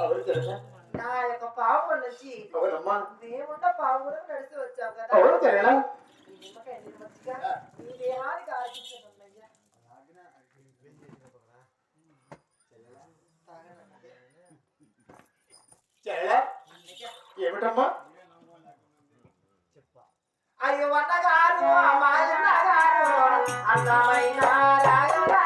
అవును తెలుసా నా యొక్క పావు నుంచి అవునమ్మా. దేవుండ పావు కూడా నడిచి వచ్చావు కదా. అవును ఈ దేహానికి ఏమిటమ్మా? అయ్యో అన్నగారు అమ్మాయన్న గారు అందమైన రాగరాజయ్య.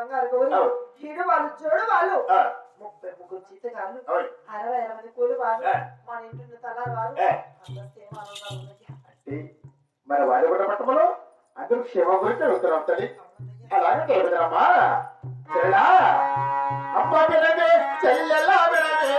బంగారు గోరు. ఈడు వాళ్ళు చూడు వాళ్ళు. ఆ, ముప్పై ముగ్గురు జీతగాళ్ళు అవును. అరవై అరవై మంది కూలి వాళ్ళు. ఆ. మన ఇంటి తలారు వాళ్ళు. ఏ, అందరూ క్షేమం గురించి అడుగుతున్నాం తల్లి అలాగే తెలుగుదమ్మా తెరలా అమ్మ వినవే చెల్లెలా వినవే?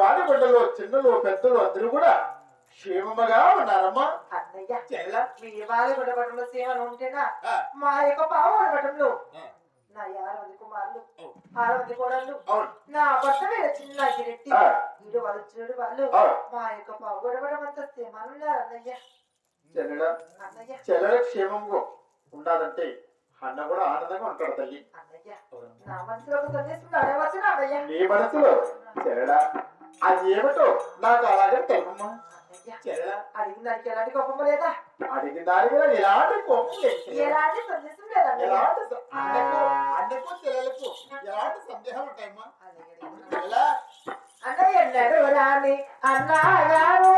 గుండెలో చిన్నలు పెద్దలు అందరూ కూడా క్షేమముగా ఉన్నారమ్మా. అన్నయ్య మీ వాళ్ళ గుడబట్టంలో సేవలు ఉంటేనా? మా యొక్క పావు గుడబట్టంలో ఆ, నా ఆరు మంది కుమారులు ఆరు మంది కోడళ్ళు నా భర్త మీద చిన్న గిరెట్టి. వీడు వాళ్ళు చూడు వాళ్ళు మా యొక్క పావు గుడబడం అంతా సేమనున్నారు అన్నయ్య. చెల్లెల క్షేమంగా ఉండాలంటే అన్న కూడా ఆనందంగా ఉంటాడు తల్లి. అన్నయ్య నా మనసులో ఒక అది ఏమిటో నాకు అలాగే తెలుపమ్మా అడిగిన దానికి ఎలాంటి కోపం లేదా? అడిగిన దాని మీద ఎలాంటి కోపం. ఎలాంటి సందేశం లేదా అన్నయ్య ఎలాంటి స- అన్నకు అన్నకు చెల్లెలకు ఎలాంటి సందేహం ఉంటాయమ్మా? చెల్లెల అన్నయ్య ఎన్నడు రాని అన్నగారు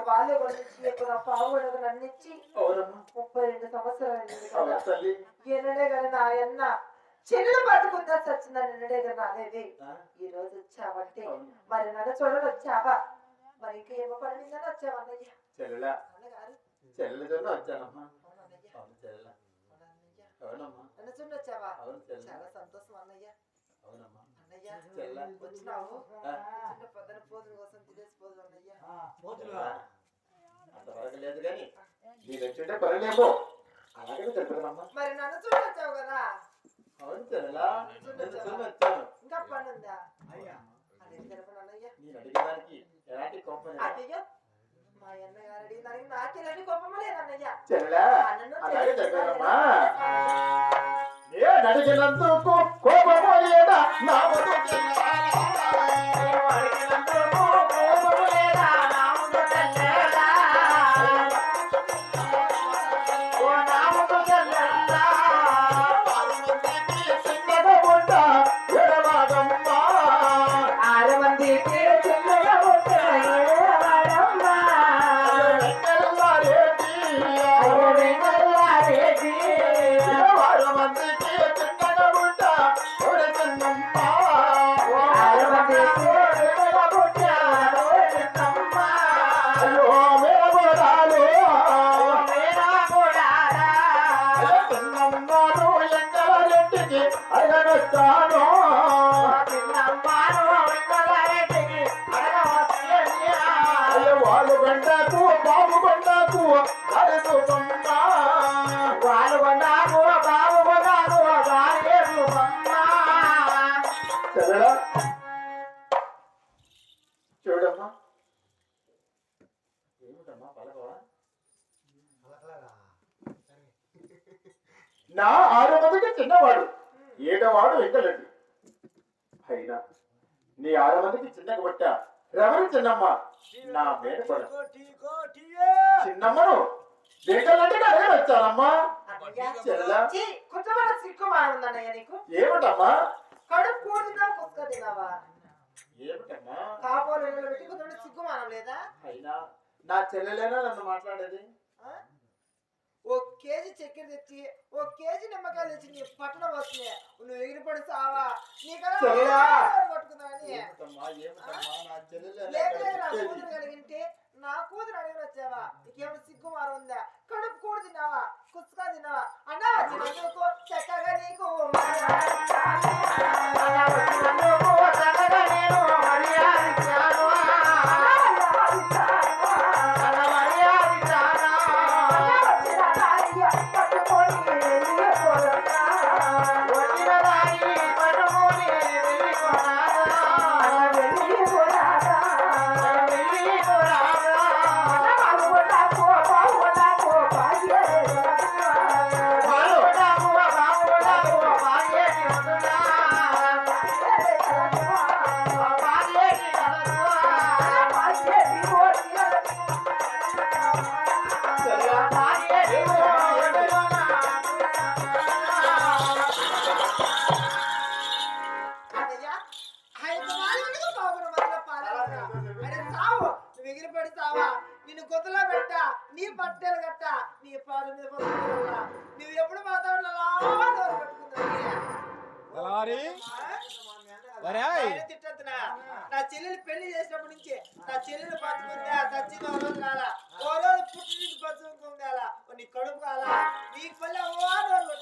యొక్క నా పావుగడకు నన్నిచ్చి అవునమ్మా. ముప్పై రెండు సంవత్సరాలు కదా. ఎన్నడే కానీ నా అన్న చెల్లెలు బతుకుందా చచ్చిందని ఎన్నడే కానీ అనేది ఈ రోజు వచ్చావంటే. మరి నన్ను చూడని వచ్చావా? మరి ఇంకా ఏమో వచ్చావన్నయ్య చెల్లెల? చెల్లెల వచ్చానమ్మా. చెల్లెల. అవునమ్మా. నన్ను వచ్చావా? చెల్లెల. చాలా సంతోషం అన్నయ్య. అవునమ్మా. వచ్చినావు. చిన్న పొద్దున పోదు కోసం తినేసి పోదు అన్నయ్య చెల్లెల. అంతవరకు లేదు కానీ మీరు వచ్చింటే పనిలేమో. అలాగే చెప్తానమ్మా మరి నన్ను చూడని వచ్చావు కదా? అవును చెల్లెల నేను చూడ వచ్చాను ఇంకా పని ఉందా అది తెలుపు అన్నయ్య నేను అడిగిన దానికి ఎలాంటి కోపం. అయ్యో మా అన్నగారు అడిగిన దానికి నాకేలాంటి కోపం లేదన్నయ్య అలాగే నేను అడిగినందుకు కోపము లేదా నా ఆరు మందికి చిన్నవాడు. ఏడవాడు వెంకలెడ్డి. అయినా నీ ఆరు మందికి చిన్నగా పట్టా. ఎవరు చిన్నమ్మ నా చిన్నమ్మను అదే వచ్చానమ్మా. నీకు. ఏమిటమ్మా? కడుపు కూర తిన్నావా కుక్క తిన్నావా? ఏమిటమ్మా? కాపోలు ఇళ్ళలో పెట్టి కొంచెం సిగ్గు మానం లేదా అయినా నా చెల్లెలేనా నన్ను మాట్లాడేది? ఓ కేజీ చక్కెర తెచ్చి ఓ కేజీ నిమ్మకాయలు తెచ్చి నీ పట్టణం వస్తున్నాయి నువ్వు ఎగిరిపడి సావా? నా లేక నా? కూతురు అడిగిన వచ్చావా? నీకేమైనా సిగ్గు మారం ఉందా? కడుపు కూడు తిన్నావా? కుచ్చుకా తిన్నావా? అన్నా చక్కగా నీకు కట్ట నీ బట్టలు కట్ట నీ పాలు మీద నువ్వు ఎప్పుడు మాతాడు నా చెల్లెలు పెళ్ళి చేసినప్పటి నుంచి నా చెల్లెలు బతుకుందా? సచ్చిన ఓ రోజు రాలా. ఓ రోజు పుట్టి నుంచి బతుకుందా నీ కడుపు కాలా నీకు పల్లె ఓ రోజు